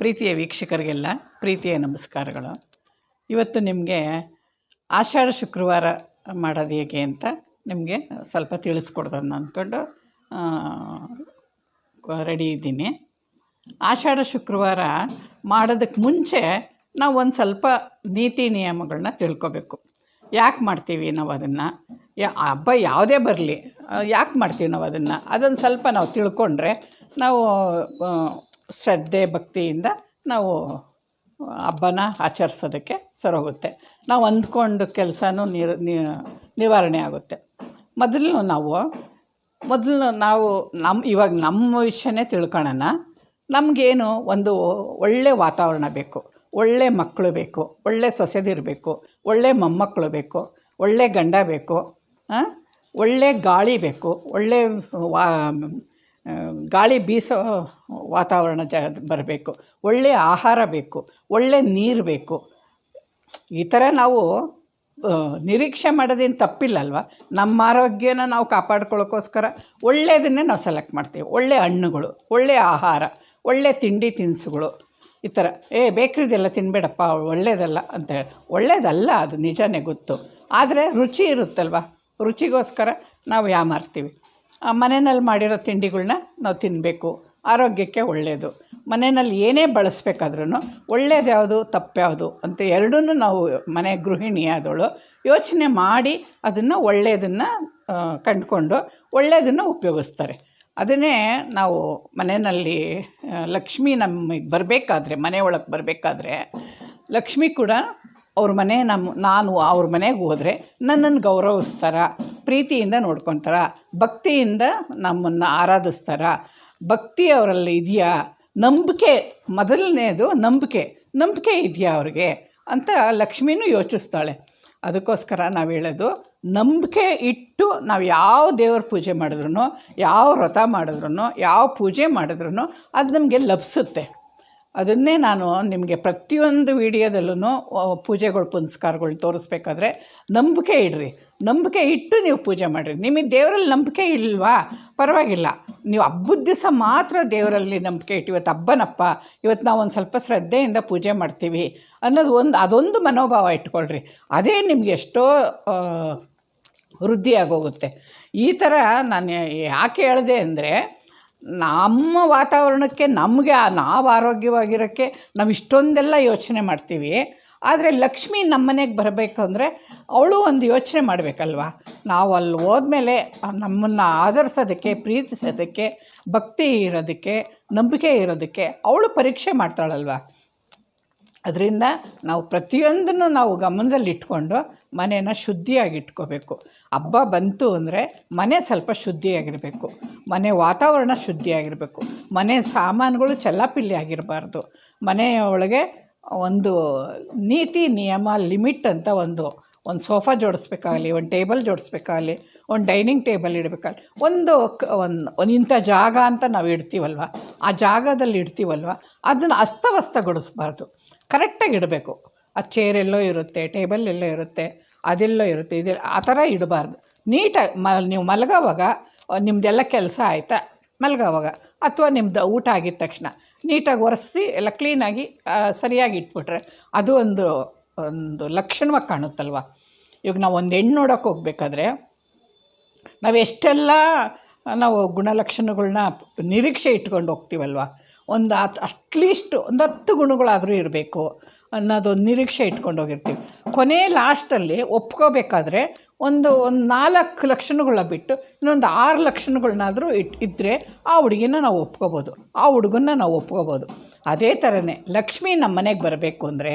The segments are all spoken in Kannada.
ಪ್ರೀತಿಯ ವೀಕ್ಷಕರಿಗೆಲ್ಲ ಪ್ರೀತಿಯ ನಮಸ್ಕಾರಗಳು. ಇವತ್ತು ನಿಮಗೆ ಆಷಾಢ ಶುಕ್ರವಾರ ಮಾಡೋದು ಹೇಗೆ ಅಂತ ನಿಮಗೆ ಸ್ವಲ್ಪ ತಿಳಿಸ್ಕೊಡ್ದನ್ನು ಅಂದ್ಕೊಂಡು ರೆಡಿ ಇದ್ದೀನಿ. ಆಷಾಢ ಶುಕ್ರವಾರ ಮಾಡೋದಕ್ಕೆ ಮುಂಚೆ ನಾವು ಒಂದು ಸ್ವಲ್ಪ ನೀತಿ ನಿಯಮಗಳನ್ನ ತಿಳ್ಕೊಬೇಕು. ಯಾಕೆ ಮಾಡ್ತೀವಿ ನಾವು ಅದನ್ನು? ಯಾ ಹಬ್ಬ ಯಾವುದೇ ಬರಲಿ ಯಾಕೆ ಮಾಡ್ತೀವಿ ನಾವು ಅದನ್ನು? ಅದೊಂದು ಸ್ವಲ್ಪ ನಾವು ತಿಳ್ಕೊಂಡ್ರೆ ನಾವು ಶ್ರದ್ಧೆ ಭಕ್ತಿಯಿಂದ ನಾವು ಹಬ್ಬನ ಆಚರಿಸೋದಕ್ಕೆ ಸರೋಗುತ್ತೆ ನಾವು ಅಂದ್ಕೊಂಡು ಕೆಲಸನೂ ನಿವಾರಣೆ ಆಗುತ್ತೆ ಮೊದಲು ನಾವು ಮೊದಲು ನಾವು ನಮ್ಮ ಇವಾಗ ನಮ್ಮ ವಿಷಯನೇ ತಿಳ್ಕೊಳ್ಳೋಣ ನಮಗೇನು ಒಂದು ಒಳ್ಳೆ ವಾತಾವರಣ ಬೇಕು, ಒಳ್ಳೆ ಮಕ್ಕಳು ಬೇಕು, ಒಳ್ಳೆ ಸೊಸೆದಿರಬೇಕು ಒಳ್ಳೆ ಮೊಮ್ಮಕ್ಕಳು ಬೇಕು, ಒಳ್ಳೆ ಗಂಡ ಬೇಕು? ಒಳ್ಳೆ ಗಾಳಿ ಬೇಕು, ಒಳ್ಳೆ ವಾ ಗಾಳಿ ಬೀಸೋ ವಾತಾವರಣ ಜ ಬರಬೇಕು. ಒಳ್ಳೆಯ ಆಹಾರ ಬೇಕು. ಒಳ್ಳೆ ನೀರು ಬೇಕು. ಈ ಥರ ನಾವು ನಿರೀಕ್ಷೆ ಮಾಡೋದೇನು ತಪ್ಪಿಲ್ಲ ಅಲ್ವಾ ನಮ್ಮ ಆರೋಗ್ಯನ ನಾವು ಕಾಪಾಡ್ಕೊಳ್ಳೋಕ್ಕೋಸ್ಕರ ಒಳ್ಳೆಯದನ್ನೇ ನಾವು ಸೆಲೆಕ್ಟ್ ಮಾಡ್ತೀವಿ. ಒಳ್ಳೆ ಹಣ್ಣುಗಳು ಒಳ್ಳೆಯ ಆಹಾರ, ಒಳ್ಳೆ ತಿಂಡಿ ತಿನಿಸುಗಳು, ಈ ಥರ. ಏ, ಬೇಕ್ರಿದೆಲ್ಲ ತಿನ್ನಬೇಡಪ್ಪ ಒಳ್ಳೇದಲ್ಲ ಅಂತ ಹೇಳಿ. ಒಳ್ಳೇದಲ್ಲ ಅದು ನಿಜನೇ ಗೊತ್ತು. ಆದರೆ ರುಚಿ ಇರುತ್ತಲ್ವ? ರುಚಿಗೋಸ್ಕರ ನಾವು ಯಾಮಾರ್ತೀವಿ ಮನೆಯಲ್ಲಿ ಮಾಡಿರೋ ತಿಂಡಿಗಳ್ನ ನಾವು ತಿನ್ನಬೇಕು ಆರೋಗ್ಯಕ್ಕೆ ಒಳ್ಳೆಯದು ಮನೆಯಲ್ಲಿ ಏನೇ ಬಳಸ್ಬೇಕಾದ್ರೂ ಒಳ್ಳೇದು ಯಾವುದು, ತಪ್ಪ್ಯಾವುದು ಅಂತ ಎರಡೂ ನಾವು ಮನೆ ಗೃಹಿಣಿಯಾದವಳು ಯೋಚನೆ ಮಾಡಿ ಅದನ್ನು ಒಳ್ಳೆಯದನ್ನು ಕಂಡುಕೊಂಡು ಒಳ್ಳೆಯದನ್ನು ಉಪಯೋಗಿಸ್ತಾರೆ. ಅದನ್ನೇ ನಾವು ಮನೆಯಲ್ಲಿ ಲಕ್ಷ್ಮಿ ನಮಗೆ ಬರಬೇಕಾದ್ರೆ, ಮನೆ ಒಳಗೆ ಬರಬೇಕಾದ್ರೆ, ಲಕ್ಷ್ಮಿ ಕೂಡ ಅವ್ರ ಮನೆ ನಮ್ಮ ನಾನು ಅವ್ರ ಮನೆಗೆ ಹೋದರೆ ನನ್ನನ್ನು ಗೌರವಿಸ್ತಾರ. ಪ್ರೀತಿಯಿಂದ ನೋಡ್ಕೊತಾರ. ಭಕ್ತಿಯಿಂದ ನಮ್ಮನ್ನು ಆರಾಧಿಸ್ತಾರ. ಭಕ್ತಿ ಅವರಲ್ಲಿ ಇದೆಯಾ? ನಂಬಿಕೆ, ಮೊದಲನೇದು ನಂಬಿಕೆ. ನಂಬಿಕೆ ಇದೆಯಾ ಅವ್ರಿಗೆ? ಅಂತ ಲಕ್ಷ್ಮಿನೂ ಯೋಚಿಸ್ತಾಳೆ. ಅದಕ್ಕೋಸ್ಕರ ನಾವು ಹೇಳೋದು, ನಂಬಿಕೆ ಇಟ್ಟು ನಾವು ಯಾವ ದೇವ್ರ ಪೂಜೆ ಮಾಡಿದ್ರು ಯಾವ ವ್ರತ ಮಾಡಿದ್ರು ಯಾವ ಪೂಜೆ ಮಾಡಿದ್ರು ಅದು ನಮಗೆ ಲಭಿಸುತ್ತೆ ಅದನ್ನೇ ನಾನು ನಿಮಗೆ ಪ್ರತಿಯೊಂದು ವಿಡಿಯೋದಲ್ಲೂ ಪೂಜೆಗಳು, ಪುನಸ್ಕಾರಗಳು ತೋರಿಸ್ಬೇಕಾದ್ರೆ ನಂಬಿಕೆ ಇಡ್ರಿ. ನಂಬಿಕೆ ಇಟ್ಟು ನೀವು ಪೂಜೆ ಮಾಡಿರಿ. ನಿಮಗೆ ದೇವರಲ್ಲಿ ನಂಬಿಕೆ ಇಲ್ವಾ? ಪರವಾಗಿಲ್ಲ. ನೀವು ಹಬ್ಬದ ದಿವಸ ಮಾತ್ರ ದೇವರಲ್ಲಿ ನಂಬಿಕೆ ಇಟ್ಟು, ಇವತ್ತು ಹಬ್ಬನಪ್ಪ, ಇವತ್ತು ನಾವು ಒಂದು ಸ್ವಲ್ಪ ಶ್ರದ್ಧೆಯಿಂದ ಪೂಜೆ ಮಾಡ್ತೀವಿ ಅನ್ನೋದು ಒಂದು, ಅದೊಂದು ಮನೋಭಾವ ಇಟ್ಕೊಳ್ರಿ. ಅದೇ ನಿಮ್ಗೆ ಎಷ್ಟೋ ವೃದ್ಧಿಯಾಗೋಗುತ್ತೆ. ಈ ಥರ ನಾನು ಯಾಕೆ ಹೇಳಿದೆ ಅಂದರೆ ನಮ್ಮ ವಾತಾವರಣಕ್ಕೆ, ನಮಗೆ ನಾವು ಆರೋಗ್ಯವಾಗಿರೋಕ್ಕೆ ನಾವು ಇಷ್ಟೊಂದೆಲ್ಲ ಯೋಚನೆ ಮಾಡ್ತೀವಿ. ಆದರೆ ಲಕ್ಷ್ಮಿ ನಮ್ಮ ಮನೆಗೆ ಬರಬೇಕು ಅಂದರೆ ಅವಳು ಒಂದು ಯೋಚನೆ ಮಾಡಬೇಕಲ್ವ? ನಾವು ಅಲ್ಲಿ ಹೋದ್ಮೇಲೆ ನಮ್ಮನ್ನು ಆಧರಿಸೋದಕ್ಕೆ, ಪ್ರೀತಿಸೋದಕ್ಕೆ, ಭಕ್ತಿ ಇರೋದಕ್ಕೆ, ನಂಬಿಕೆ ಇರೋದಕ್ಕೆ ಅವಳು ಪರೀಕ್ಷೆ ಮಾಡ್ತಾಳಲ್ವ? ಅದರಿಂದ ನಾವು ಪ್ರತಿಯೊಂದನ್ನು ನಾವು ಗಮನದಲ್ಲಿಟ್ಕೊಂಡು ಮನೇನ ಶುದ್ಧಿಯಾಗಿಟ್ಕೋಬೇಕು. ಹಬ್ಬ ಬಂತು ಅಂದರೆ ಮನೆ ಸ್ವಲ್ಪ ಶುದ್ಧಿಯಾಗಿರಬೇಕು. ಮನೆ ವಾತಾವರಣ ಶುದ್ಧಿಯಾಗಿರಬೇಕು. ಮನೆ ಸಾಮಾನುಗಳು ಚೆಲ್ಲಾಪಿಲ್ಲಿ ಆಗಿರಬಾರ್ದು. ಮನೆಯ ಒಳಗೆ ಒಂದು ನೀತಿ, ನಿಯಮ, ಲಿಮಿಟ್ ಅಂತ ಒಂದು ಒಂದು ಸೋಫಾ ಜೋಡಿಸ್ಬೇಕಾಗಲಿ, ಒಂದು ಟೇಬಲ್ ಜೋಡಿಸ್ಬೇಕಾಗಲಿ, ಒಂದು ಡೈನಿಂಗ್ ಟೇಬಲ್ ಇಡಬೇಕಾಗಲಿ, ಒಂದು ಒಂದು ಒಂದು ಇಂಥ ಜಾಗ ಅಂತ ನಾವು ಇಡ್ತೀವಲ್ವ ಆ ಜಾಗದಲ್ಲಿ ಇಡ್ತೀವಲ್ವ? ಅದನ್ನು ಅಸ್ತವ್ಯಸ್ತಗೊಳಿಸ್ಬಾರ್ದು. ಕರೆಕ್ಟಾಗಿ ಇಡಬೇಕು. ಆ ಚೇರ್ ಎಲ್ಲೋ ಇರುತ್ತೆ ಟೇಬಲ್ ಎಲ್ಲೋ ಇರುತ್ತೆ, ಅದೆಲ್ಲೋ ಇರುತ್ತೆ, ಇದೆ ಆ ಥರ ಇಡಬಾರ್ದು. ನೀಟಾಗಿ ಮಲ್ ನೀವು ಮಲಗೋವಾಗ ನಿಮ್ಮದೆಲ್ಲ ಕೆಲಸ ಆಯಿತಾ? ಮಲಗೋವಾಗ ಅಥವಾ ನಿಮ್ಮದು ಊಟ ಆಗಿದ ತಕ್ಷಣ ನೀಟಾಗಿ ಒರೆಸಿ, ಎಲ್ಲ ಕ್ಲೀನಾಗಿ ಸರಿಯಾಗಿ ಇಟ್ಬಿಟ್ರೆ ಅದು ಒಂದು ಒಂದು ಲಕ್ಷಣವಾಗಿ ಕಾಣುತ್ತಲ್ವ? ಇವಾಗ ನಾವು ಒಂದು ಹೆಣ್ಣು ನೋಡೋಕೆ ಹೋಗ್ಬೇಕಾದ್ರೆ ನಾವು ಎಷ್ಟೆಲ್ಲ, ನಾವು ಗುಣಲಕ್ಷಣಗಳನ್ನ ನಿರೀಕ್ಷೆ ಇಟ್ಕೊಂಡು ಹೋಗ್ತೀವಲ್ವ? ಒಂದು ಅಟ್ಲೀಸ್ಟ್ ಒಂದು ಹತ್ತು ಗುಣಗಳಾದರೂ ಇರಬೇಕು ಅನ್ನೋದೊಂದು ನಿರೀಕ್ಷೆ ಇಟ್ಕೊಂಡು ಹೋಗಿರ್ತೀವಿ. ಕೊನೆ ಲಾಸ್ಟಲ್ಲಿ ಒಪ್ಕೋಬೇಕಾದ್ರೆ ಒಂದು ಒಂದು ನಾಲ್ಕು ಲಕ್ಷಣಗಳನ್ನ ಬಿಟ್ಟು ಇನ್ನೊಂದು ಆರು ಲಕ್ಷಣಗಳನ್ನಾದರೂ ಇಟ್ ಇದ್ದರೆ ಆ ಹುಡುಗಿನ ನಾವು ಒಪ್ಕೋಬೋದು. ಆ ಹುಡುಗನ್ನ ನಾವು ಒಪ್ಕೋಬೋದು. ಅದೇ ಥರನೇ ಲಕ್ಷ್ಮಿ ನಮ್ಮ ಮನೆಗೆ ಬರಬೇಕು ಅಂದರೆ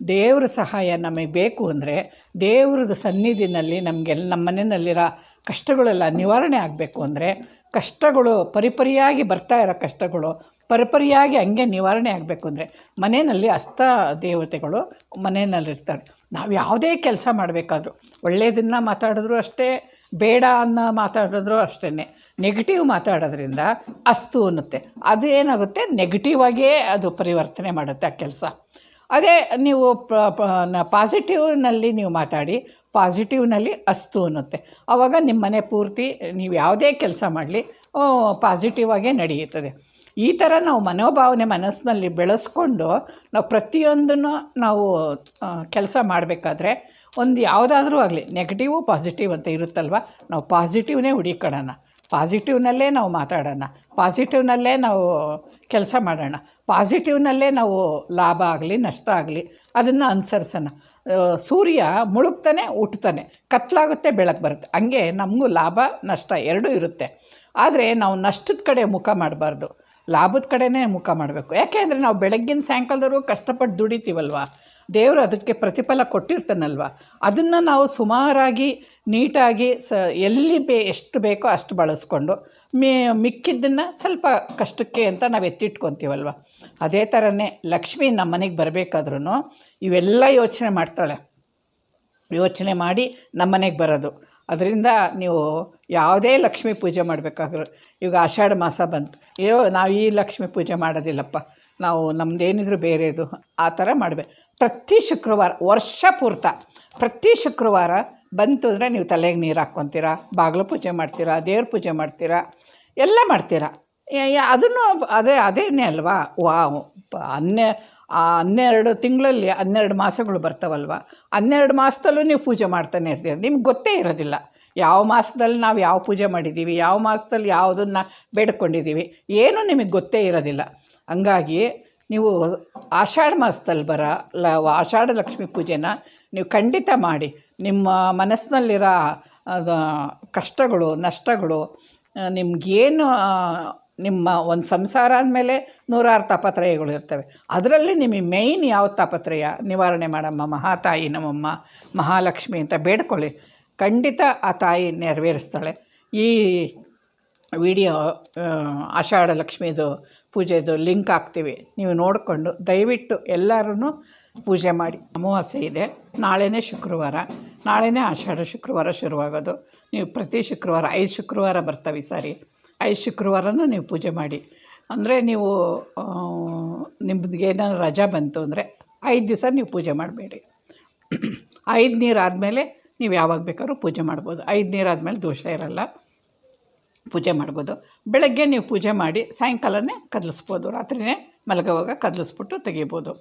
ದೇವ್ರ ಸಹಾಯ ನಮಗೆ ಬೇಕು ಅಂದರೆ ದೇವ್ರದ್ದು ಸನ್ನಿಧಿನಲ್ಲಿ ನಮಗೆಲ್ಲ ನಮ್ಮ ಮನೆಯಲ್ಲಿರೋ ಕಷ್ಟಗಳೆಲ್ಲ ನಿವಾರಣೆ ಆಗಬೇಕು ಅಂದರೆ ಕಷ್ಟಗಳು ಪರಿಪರಿಯಾಗಿ ಬರ್ತಾ ಇರೋ ಕಷ್ಟಗಳು ಪರಿಪರಿಯಾಗಿ ಹಂಗೆ ನಿವಾರಣೆ ಆಗಬೇಕು ಅಂದರೆ ಮನೆಯಲ್ಲಿ ಅಸ್ತ ದೇವತೆಗಳು ಮನೆಯಲ್ಲಿರ್ತಾರೆ. ನಾವು ಯಾವುದೇ ಕೆಲಸ ಮಾಡಬೇಕಾದ್ರೂ ಒಳ್ಳೆಯದನ್ನು ಮಾತಾಡಿದ್ರು ಅಷ್ಟೇ, ಬೇಡ ಅನ್ನೋ ಮಾತಾಡಿದ್ರು ಅಷ್ಟೇ ನೆಗೆಟಿವ್ ಮಾತಾಡೋದ್ರಿಂದ ಅಸ್ತು ಅನ್ನುತ್ತೆ. ಅದು ಏನಾಗುತ್ತೆ? ನೆಗೆಟಿವ್ ಆಗಿಯೇ ಅದು ಪರಿವರ್ತನೆ ಮಾಡುತ್ತೆ ಆ ಕೆಲಸ. ಅದೇ ನೀವು ಪಾಸಿಟಿವ್ನಲ್ಲಿ ನೀವು ಮಾತಾಡಿ ಪಾಸಿಟಿವ್ನಲ್ಲಿ ಅಸ್ತು ಅನ್ನುತ್ತೆ. ಆವಾಗ ನಿಮ್ಮ ಮನೆ ಪೂರ್ತಿ, ನೀವು ಯಾವುದೇ ಕೆಲಸ ಮಾಡಲಿ ಪಾಸಿಟಿವ್ ಆಗೇ ನಡೆಯುತ್ತದೆ. ಈ ಥರ ನಾವು ಮನೋಭಾವನೆ ಮನಸ್ಸಿನಲ್ಲಿ ಬೆಳೆಸ್ಕೊಂಡು ನಾವು ಪ್ರತಿಯೊಂದನ್ನು ನಾವು ಕೆಲಸ ಮಾಡಬೇಕಾದ್ರೆ ಒಂದು ಯಾವುದಾದ್ರೂ ಆಗಲಿ ನೆಗೆಟಿವು ಪಾಸಿಟಿವ್ ಅಂತ ಇರುತ್ತಲ್ವ? ನಾವು ಪಾಸಿಟಿವ್ನೇ ಹುಡುಕೋಣ ಪಾಸಿಟಿವ್ನಲ್ಲೇ ನಾವು ಮಾತಾಡೋಣ. ಪಾಸಿಟಿವ್ನಲ್ಲೇ ನಾವು ಕೆಲಸ ಮಾಡೋಣ. ಪಾಸಿಟಿವ್ನಲ್ಲೇ ನಾವು ಲಾಭ ಆಗಲಿ, ನಷ್ಟ ಆಗಲಿ, ಅದನ್ನು ಅನುಸರಿಸೋಣ. ಸೂರ್ಯ ಮುಳುಗ್ತಾನೆ ಹುಟ್ತಾನೆ ಕತ್ಲಾಗುತ್ತೆ, ಬೆಳಕು ಬರುತ್ತೆ. ಹಂಗೆ ನಮಗೂ ಲಾಭ, ನಷ್ಟ ಎರಡೂ ಇರುತ್ತೆ. ಆದರೆ ನಾವು ನಷ್ಟದ ಕಡೆ ಮುಖ ಮಾಡಬಾರ್ದು. ಲಾಭದ ಕಡೆನೇ ಮುಖ ಮಾಡಬೇಕು. ಯಾಕೆ ಅಂದರೆ ನಾವು ಬೆಳಗ್ಗಿನ ಸಾಯಂಕಾಲದವರೆಗೂ ಕಷ್ಟಪಟ್ಟು ದುಡಿತೀವಲ್ವ? ದೇವರು ಅದಕ್ಕೆ ಪ್ರತಿಫಲ ಕೊಟ್ಟಿರ್ತಾನಲ್ವ? ಅದನ್ನು ನಾವು ಸುಮಾರಾಗಿ ನೀಟಾಗಿ ಸ ಎಲ್ಲಿ ಬೇ ಎಷ್ಟು ಬೇಕೋ ಅಷ್ಟು ಬಳಸ್ಕೊಂಡು ಮಿ ಮಿಕ್ಕಿದ್ದನ್ನು ಸ್ವಲ್ಪ ಕಷ್ಟಕ್ಕೆ ಅಂತ ನಾವು ಎತ್ತಿಟ್ಕೊತೀವಲ್ವ? ಅದೇ ಥರನೇ ಲಕ್ಷ್ಮಿ ನಮ್ಮ ಮನೆಗೆ ಬರಬೇಕಾದ್ರೂ ಇವೆಲ್ಲ ಯೋಚನೆ ಮಾಡ್ತಾಳೆ. ಯೋಚನೆ ಮಾಡಿ ನಮ್ಮ ಮನೆಗೆ ಬರೋದು. ಅದರಿಂದ ನೀವು ಯಾವುದೇ ಲಕ್ಷ್ಮೀ ಪೂಜೆ ಮಾಡಬೇಕಾದ್ರೂ, ಈಗ ಆಷಾಢ ಮಾಸ ಬಂತು. ಅಯ್ಯೋ, ನಾವು ಈ ಲಕ್ಷ್ಮೀ ಪೂಜೆ ಮಾಡೋದಿಲ್ಲಪ್ಪ. ನಾವು ನಮ್ಮದೇನಿದ್ರು ಬೇರೆದು, ಆ ಥರ ಮಾಡಬೇಕು ಪ್ರತಿ ಶುಕ್ರವಾರ, ವರ್ಷ ಪೂರ್ತ, ಪ್ರತಿ ಶುಕ್ರವಾರ ಬಂತು ಅಂದರೆ ನೀವು ತಲೆಗೆ ನೀರು ಹಾಕ್ಕೊತೀರಾ, ಬಾಗಿಲು ಪೂಜೆ ಮಾಡ್ತೀರಾ, ದೇವ್ರ ಪೂಜೆ ಮಾಡ್ತೀರಾ, ಎಲ್ಲ ಮಾಡ್ತೀರಾ. ಅದನ್ನು ಅದೇ ಅದೇನೇ ಅಲ್ವಾ? ವಾ ಅನ್ಯ ಆ ಹನ್ನೆರಡು ತಿಂಗಳಲ್ಲಿ ಹನ್ನೆರಡು ಮಾಸಗಳು ಬರ್ತಾವಲ್ವ? ಹನ್ನೆರಡು ಮಾಸದಲ್ಲೂ ನೀವು ಪೂಜೆ ಮಾಡ್ತಾನೆ ಇರ್ತೀರ. ನಿಮ್ಗೆ ಗೊತ್ತೇ ಇರೋದಿಲ್ಲ. ಯಾವ ಮಾಸದಲ್ಲಿ ನಾವು ಯಾವ ಪೂಜೆ ಮಾಡಿದ್ದೀವಿ, ಯಾವ ಮಾಸದಲ್ಲಿ ಯಾವುದನ್ನು ಬೇಡ್ಕೊಂಡಿದ್ದೀವಿ, ಏನೂ ನಿಮಗೆ ಗೊತ್ತೇ ಇರೋದಿಲ್ಲ. ಹಂಗಾಗಿ ನೀವು ಆಷಾಢ ಮಾಸದಲ್ಲಿ ಬರ, ಲ, ಆಷಾಢ ಲಕ್ಷ್ಮಿ ಪೂಜೆನ ನೀವು ಖಂಡಿತ ಮಾಡಿ. ನಿಮ್ಮ ಮನಸ್ಸಿನಲ್ಲಿರೋ ಕಷ್ಟಗಳು, ನಷ್ಟಗಳು ನಿಮಗೇನು ನಿಮ್ಮ ಒಂದು ಸಂಸಾರ ಅಂದಮೇಲೆ ನೂರಾರು ತಾಪತ್ರಯಗಳು ಇರ್ತವೆ. ಅದರಲ್ಲಿ ನಿಮಗೆ ಮೇಯ್ನ್ ಯಾವ ತಾಪತ್ರಯ? ನಿವಾರಣೆ ಮಾಡಮ್ಮ, ಮಹಾತಾಯಿ, ನಮ್ಮಮ್ಮ, ಮಹಾಲಕ್ಷ್ಮಿ ಅಂತ ಬೇಡ್ಕೊಳ್ಳಿ. ಖಂಡಿತ ಆ ತಾಯಿ ನೆರವೇರಿಸ್ತಾಳೆ. ಈ ವಿಡಿಯೋ ಆಷಾಢ ಲಕ್ಷ್ಮಿದು ಪೂಜೆದು ಲಿಂಕ್ ಹಾಕ್ತೀವಿ. ನೀವು ನೋಡಿಕೊಂಡು ದಯವಿಟ್ಟು ಎಲ್ಲರೂ ಪೂಜೆ ಮಾಡಿ. ಅಮಾವಾಸ್ಯೆ ಇದೆ. ನಾಳೆನೇ ಶುಕ್ರವಾರ. ನಾಳೆನೇ ಆಷಾಢ ಶುಕ್ರವಾರ ಶುರುವಾಗೋದು. ನೀವು ಪ್ರತಿ ಶುಕ್ರವಾರ, ಐದು ಶುಕ್ರವಾರ ಬರ್ತವೆ ಸರಿ ಸಾರಿ. ಐದು ಶುಕ್ರವಾರನೂ ನೀವು ಪೂಜೆ ಮಾಡಿ. ಅಂದರೆ ನೀವು ನಿಮ್ಮದು ಏನಾದ್ರು ರಜಾ ಬಂತು ಅಂದರೆ ಐದು ದಿವಸ ನೀವು ಪೂಜೆ ಮಾಡಬೇಡಿ. ಐದು ನೀರು ಆದಮೇಲೆ ನೀವು ಯಾವಾಗ ಬೇಕಾದ್ರೂ ಪೂಜೆ ಮಾಡ್ಬೋದು. ಐದು ನೀರು ಆದಮೇಲೆ ದೋಷ ಇರಲ್ಲ. ಪೂಜೆ ಮಾಡ್ಬೋದು. ಬೆಳಗ್ಗೆ ನೀವು ಪೂಜೆ ಮಾಡಿ ಸಾಯಂಕಾಲನೇ ಕದಲಿಸ್ಬೋದು. ರಾತ್ರಿನೇ ಮಲಗುವಾಗ ಕದಲಿಸ್ಬಿಟ್ಟು ತೆಗಿಬೋದು.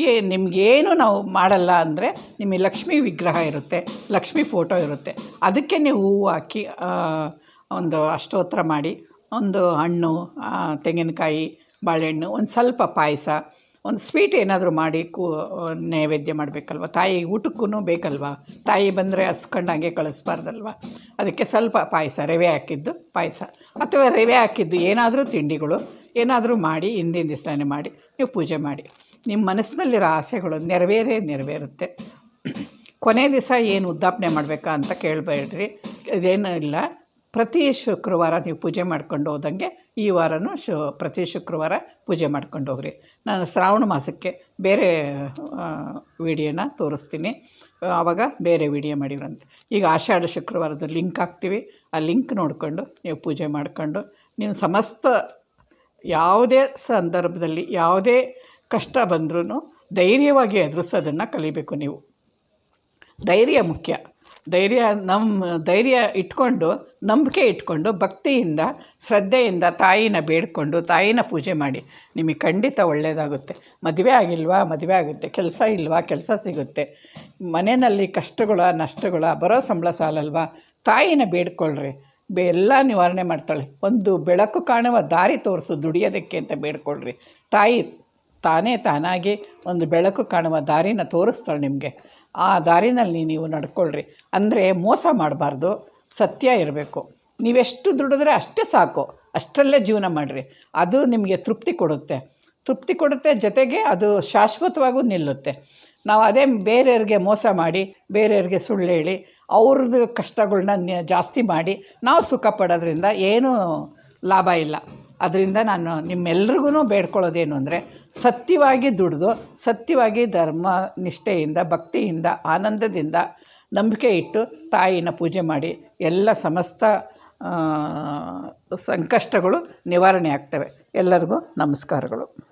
ಈ ನಿಮಗೇನು ನಾವು ಮಾಡಲ್ಲ ಅಂದರೆ ನಿಮಗೆ ಲಕ್ಷ್ಮೀ ವಿಗ್ರಹ ಇರುತ್ತೆ, ಲಕ್ಷ್ಮೀ ಫೋಟೋ ಇರುತ್ತೆ. ಅದಕ್ಕೆ ನೀವು ಹೂವು ಹಾಕಿ ಒಂದು ಅಷ್ಟೋತ್ರ ಮಾಡಿ, ಒಂದು ಹಣ್ಣು ತೆಂಗಿನಕಾಯಿ, ಬಾಳೆಹಣ್ಣು, ಒಂದು ಸ್ವಲ್ಪ ಪಾಯಸ, ಒಂದು ಸ್ವೀಟ್ ಏನಾದರೂ ಮಾಡಿ ಕೂ, ನೈವೇದ್ಯ ಮಾಡಬೇಕಲ್ವ? ತಾಯಿ ಊಟಕ್ಕೂ ಬೇಕಲ್ವ? ತಾಯಿ ಬಂದರೆ ಹಸ್ಕೊಂಡು ಹಾಗೆ ಕಳಿಸ್ಬಾರ್ದಲ್ವ? ಅದಕ್ಕೆ ಸ್ವಲ್ಪ ಪಾಯಸ, ರವೆ ಹಾಕಿದ್ದು ಪಾಯಸ. ಅಥವಾ ರವೆ ಹಾಕಿದ್ದು ಏನಾದರೂ ತಿಂಡಿಗಳು, ಏನಾದರೂ ಮಾಡಿ, ಹಿಂದಿನ ದಿವಸನೇ ಮಾಡಿ, ನೀವು ಪೂಜೆ ಮಾಡಿ. ನಿಮ್ಮ ಮನಸ್ಸಿನಲ್ಲಿರೋ ಆಸೆಗಳು ನೆರವೇರೇ ನೆರವೇರುತ್ತೆ. ಕೊನೆ ದಿವಸ ಏನು ಉದ್ದಾಪನೆ ಮಾಡಬೇಕಾ ಅಂತ ಕೇಳಬೇಡ್ರಿ. ಇದೇನೂ ಇಲ್ಲ. ಪ್ರತಿ ಶುಕ್ರವಾರ ನೀವು ಪೂಜೆ ಮಾಡ್ಕೊಂಡು ಹೋದಂಗೆ ಈ ವಾರನೂ ಶು, ಪ್ರತಿ ಶುಕ್ರವಾರ ಪೂಜೆ ಮಾಡ್ಕೊಂಡು ಹೋಗ್ರಿ. ನಾನು ಶ್ರಾವಣ ಮಾಸಕ್ಕೆ ಬೇರೆ ವಿಡಿಯೋನ ತೋರಿಸ್ತೀನಿ. ಆವಾಗ ಬೇರೆ ವಿಡಿಯೋ ಮಾಡಿವ್ರಂತೆ ಈಗ ಆಷಾಢ ಶುಕ್ರವಾರದ ಲಿಂಕ್ ಹಾಕ್ತೀವಿ. ಆ ಲಿಂಕ್ ನೋಡಿಕೊಂಡು ನೀವು ಪೂಜೆ ಮಾಡಿಕೊಂಡು ನೀವು ಸಮಸ್ತ ಯಾವುದೇ ಸಂದರ್ಭದಲ್ಲಿ ಯಾವುದೇ ಕಷ್ಟ ಬಂದ್ರೂ ಧೈರ್ಯವಾಗಿ ಎದುರಿಸೋದನ್ನು ಕಲಿಬೇಕು ನೀವು. ಧೈರ್ಯ ಮುಖ್ಯ. ಧೈರ್ಯ ನಮ್ಮ ಧೈರ್ಯ ಇಟ್ಕೊಂಡು, ನಂಬಿಕೆ ಇಟ್ಕೊಂಡು, ಭಕ್ತಿಯಿಂದ, ಶ್ರದ್ಧೆಯಿಂದ ತಾಯಿನ ಬೇಡಿಕೊಂಡು, ತಾಯಿನ ಪೂಜೆ ಮಾಡಿ. ನಿಮಗೆ ಖಂಡಿತ ಒಳ್ಳೆಯದಾಗುತ್ತೆ ಮದುವೆ ಆಗಿಲ್ವಾ? ಮದುವೆ ಆಗುತ್ತೆ. ಕೆಲಸ ಇಲ್ವಾ? ಕೆಲಸ ಸಿಗುತ್ತೆ. ಮನೆಯಲ್ಲಿ ಕಷ್ಟಗಳ, ನಷ್ಟಗಳ, ಬರೋ ಸಂಬಳ ಸಾಲಲ್ವಾ? ತಾಯಿನ ಬೇಡ್ಕೊಳ್ರಿ. ಎಲ್ಲ ನಿವಾರಣೆ ಮಾಡ್ತಾಳೆ. ಒಂದು ಬೆಳಕು ಕಾಣುವ ದಾರಿ ತೋರಿಸು ದುಡಿಯೋದಕ್ಕೆ ಅಂತ ಬೇಡ್ಕೊಳ್ರಿ. ತಾಯಿ ತಾನೇ ತಾನಾಗಿ ಒಂದು ಬೆಳಕು ಕಾಣುವ ದಾರಿನ ತೋರಿಸ್ತಾಳೆ ನಿಮಗೆ. ಆ ದಾರಿನಲ್ಲಿ ನೀವು ನಡ್ಕೊಳ್ರಿ. ಅಂದರೆ ಮೋಸ ಮಾಡಬಾರ್ದು, ಸತ್ಯ ಇರಬೇಕು. ನೀವೆಷ್ಟು ದುಡಿದ್ರೆ ಅಷ್ಟೇ ಸಾಕು. ಅಷ್ಟರಲ್ಲೇ ಜೀವನ ಮಾಡಿರಿ. ಅದು ನಿಮಗೆ ತೃಪ್ತಿ ಕೊಡುತ್ತೆ. ತೃಪ್ತಿ ಕೊಡುತ್ತೆ ಜೊತೆಗೆ ಅದು ಶಾಶ್ವತವಾಗೂ ನಿಲ್ಲುತ್ತೆ. ನಾವು ಅದೇ ಬೇರೆಯವ್ರಿಗೆ ಮೋಸ ಮಾಡಿ, ಬೇರೆಯವ್ರಿಗೆ ಸುಳ್ಳು ಹೇಳಿ ಅವ್ರದ್ದು ಕಷ್ಟಗಳನ್ನ ಜಾಸ್ತಿ ಮಾಡಿ, ನಾವು ಸುಖ ಪಡೋದ್ರಿಂದ ಏನೂ ಲಾಭ ಇಲ್ಲ. ಅದರಿಂದ ನಾನು ನಿಮ್ಮೆಲ್ರಿಗೂ ಬೇಡ್ಕೊಳ್ಳೋದೇನು ಅಂದರೆ, ಸತ್ಯವಾಗಿ ದುಡಿದು, ಸತ್ಯವಾಗಿ ಧರ್ಮ, ನಿಷ್ಠೆಯಿಂದ, ಭಕ್ತಿಯಿಂದ, ಆನಂದದಿಂದ ನಂಬಿಕೆ ಇಟ್ಟು ತಾಯಿನ ಪೂಜೆ ಮಾಡಿ ಎಲ್ಲ ಸಮಸ್ತ ಸಂಕಷ್ಟಗಳು ನಿವಾರಣೆ ಆಗ್ತವೆ. ಎಲ್ಲರಿಗೂ ನಮಸ್ಕಾರಗಳು.